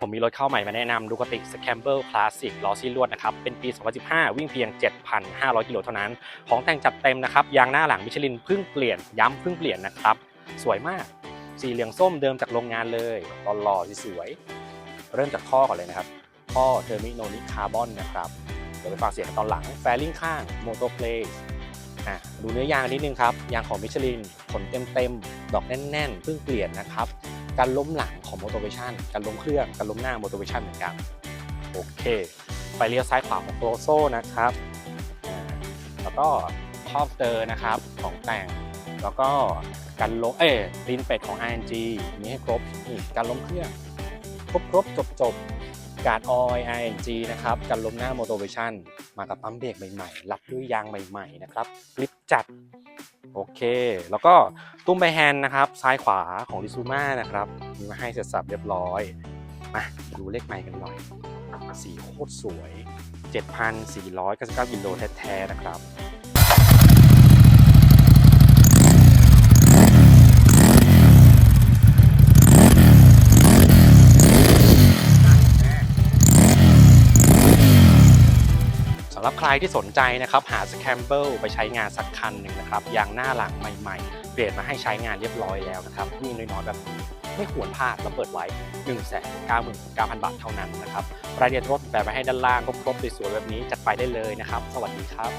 ผมมีรถเข้าใหม่มาแนะนำดูกติก Scramble Classic ล้อซี่ลวดนะครับ เป็นปี 2015 วิ่งเพียง 7,500 กิโลเท่านั้น ของแต่งจัดเต็มนะครับ ยางหน้าหลังมิชลินเพิ่งเปลี่ยน ย้ำเพิ่งเปลี่ยนนะครับ สวยมาก สีเหลืองส้มเดิมจากโรงงานเลยตอนหล่อสวยๆเริ่มจากท่อก่อนเลยนะครับท่อเทอร์มิโนนิคาร์บอนนะครับ เดี๋ยวไปฟังเสียงตอนหลัง แฟลิงข้างโมโตเพลย์อะดูเนื้อยางนิดนึงครับ ยางของมิชลินขนเต็มๆ ดอกแน่นๆ เพิ่งเปลี่ยนนะครับ การล้มหลังของ Motivation การล้มเครื่อง การล้มหน้า Motivation เหมือนกัน โอเค ไปเลี้ยวซ้ายขวาของโตโซนะครับ แล้วก็ครอบเตอร์นะครับของแต่ง แล้วก็การล้มเอ้ลินเป็ดของ ING มีให้ครบนี่การล้มเครื่อง ครบครบจบจบ การออย ING นะครับการล้มหน้า Motivation มากับปั๊มเบรกใหม่ๆรับด้วยยางใหม่ๆนะครับกริปจัดโอเค แล้วก็ตุ้มใบแฮนด์นะครับ ซ้ายขวาของ r ิซูมานะครับ มีมาให้เสร็จสับเรียบร้อย มาดูเลขใหม่กันหน่อย สีโคตรสวย 7,499กิโลแท้ๆนะครับ สำหรับใครที่สนใจนะครับหาสแคมเบิลไปใช้งานสักคันหนึ่งนะครับยางหน้าหลังใหม่ ๆ เปลี่ยนมาให้ใช้งานเรียบร้อยแล้วนะครับมีน้อยๆแบบนี้ไม่ควรพลาดเราเปิดไว้ 1 9 9 9 0 0 0 บาทเท่านั้นนะครับรายละเอียดรถแบบมาให้ด้านล่างครบๆสวยๆแบบนี้จัดไปได้เลยนะครับ สวัสดีครับ